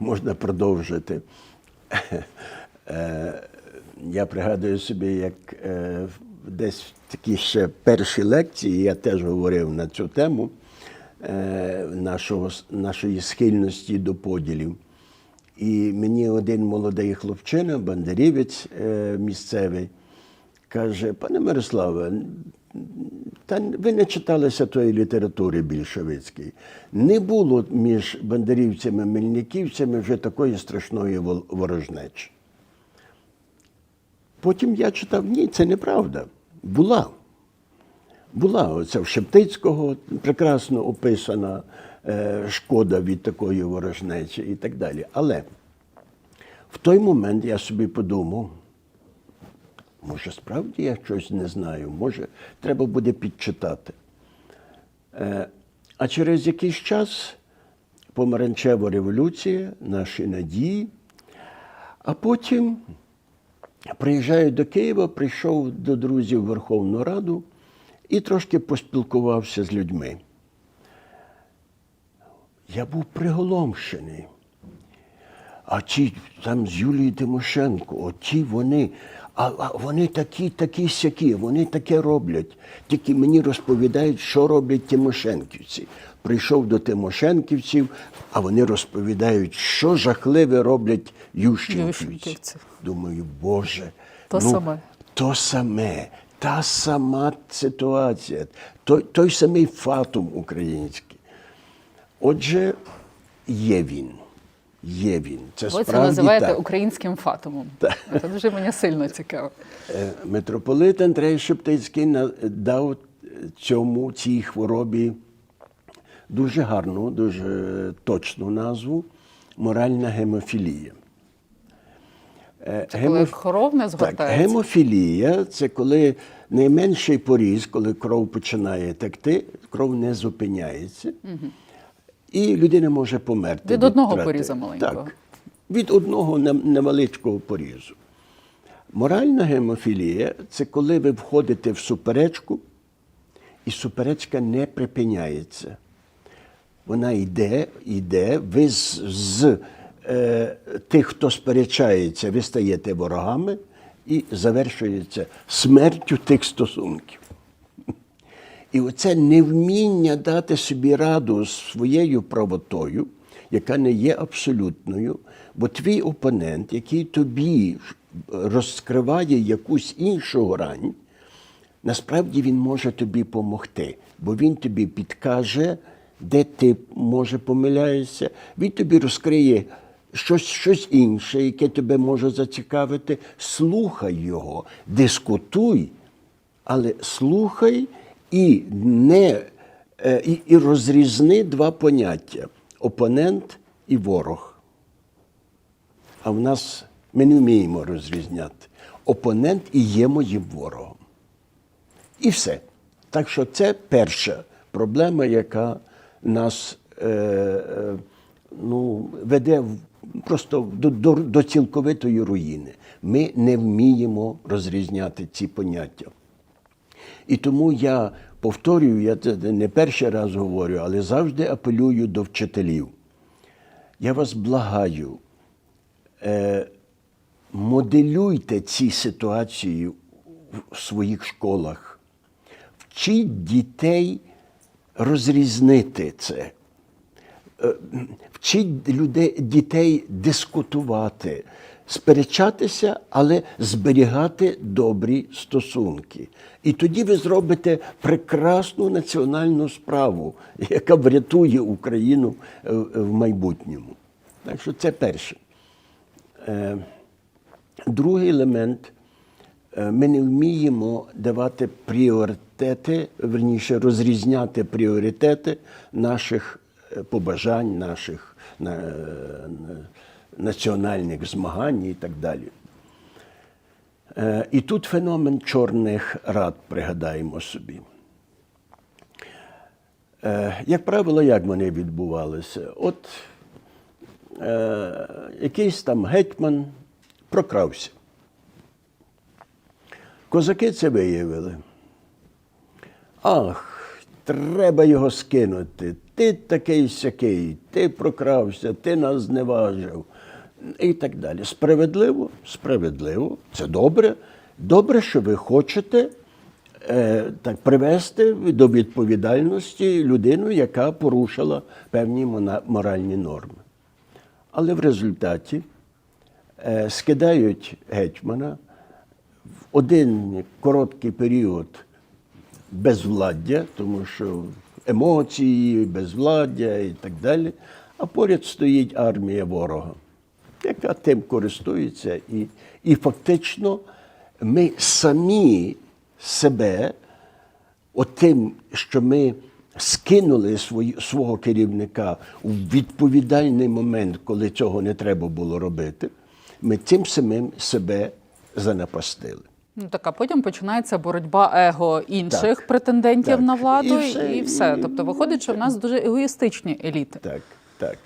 можна продовжити. Е, Я пригадую собі, як е, десь такі ще перші лекції я теж говорив на цю тему е, нашого, нашої схильності до поділів. І мені один молодий хлопчина, бандерівець місцевий, каже: пане Мирославе, та ви не читалися тої літератури більшовицької. Не було між бандерівцями мельниківцями вже такої страшної ворожнечі. Потім я читав, ні, це неправда. Була. Була оця в Шептицького прекрасно описана е, шкода від такої ворожнечі і так далі. Але в той момент я собі подумав, може, справді я щось не знаю, може, треба буде підчитати. Е, а через якийсь час помаранчева революція, наші надії, а потім приїжджаю до Києва, прийшов до друзів в Верховну Раду і трошки поспілкувався з людьми. Я був приголомшений. А ті там з Юлією Тимошенко, оті вони, а, а вони такі, такі сякі, вони таке роблять. Тільки мені розповідають, що роблять Тимошенківці. Прийшов до Тимошенківців, а вони розповідають, що жахливе роблять. Ющенківці. Думаю, Боже, То ну, саме. то саме, та сама ситуація, той, той самий фатум український. Отже, є він. Є він. Це Ви це називаєте так. українським фатумом. Це дуже мені сильно цікаво. Е, Митрополит Андрей Шептицький дав цьому цій хворобі дуже гарну, дуже точну назву моральна гемофілія. Е, Це коли гемоф- кров не Так, згортається. гемофілія це коли найменший поріз, коли кров починає текти, кров не зупиняється. І людина може померти. Від одного втрати. порізу маленького. Так, від одного невеличкого порізу. Моральна гемофілія це коли ви входите в суперечку, і суперечка не припиняється. Вона йде, йде, ви з, з е, тих, хто сперечається, ви стаєте ворогами і завершується смертю тих стосунків. І оце невміння дати собі раду своєю правотою, яка не є абсолютною, бо твій опонент, який тобі розкриває якусь іншу грань, насправді він може тобі допомогти, бо він тобі підкаже, де ти може помиляєшся, він тобі розкриє щось, щось інше, яке тебе може зацікавити. Слухай його, дискутуй, але слухай і не е, і, і розрізни два поняття: опонент і ворог. А в нас ми не вміємо розрізняти. Опонент і є моїм ворогом. І все. Так що це перша проблема, яка нас е, е, ну, веде в- просто до, до, до цілковитої руїни. Ми не вміємо розрізняти ці поняття. І тому я повторюю, я це не перший раз говорю, але завжди апелюю до вчителів. Я вас благаю, е, моделюйте ці ситуації в своїх школах. Вчіть дітей розрізнити це. Е, Вчіть людей, дітей дискутувати, сперечатися, але зберігати добрі стосунки. І тоді ви зробите прекрасну національну справу, яка врятує Україну е, в майбутньому. Так що це перше. Е, Другий елемент е, ми не вміємо давати пріоритети, верніше розрізняти пріоритети наших побажань, наших на- на- національних змагань і так далі. Е, І тут феномен чорних рад пригадаємо собі. Е, Як правило, як вони відбувалися? От е, якийсь там гетьман прокрався. Козаки це виявили. Ах, треба його скинути. ти такий сякий, ти прокрався, ти нас зневажив і так далі. Справедливо, справедливо, це добре. Добре, що ви хочете е, так, привести до відповідальності людину, яка порушила певні моральні норми. Але в результаті е, скидають гетьмана в один короткий період безвладдя, тому що емоції, безвладдя і так далі. А поряд стоїть армія ворога, яка тим користується. І, і фактично ми самі себе, отим, що ми скинули свої, свого керівника у відповідальний момент, коли цього не треба було робити, ми цим самим себе занапастили. Ну так, а потім починається боротьба его інших Так, претендентів так. на владу, І і все, все. і- Тобто виходить, що в нас дуже егоїстичні еліти. Так, так.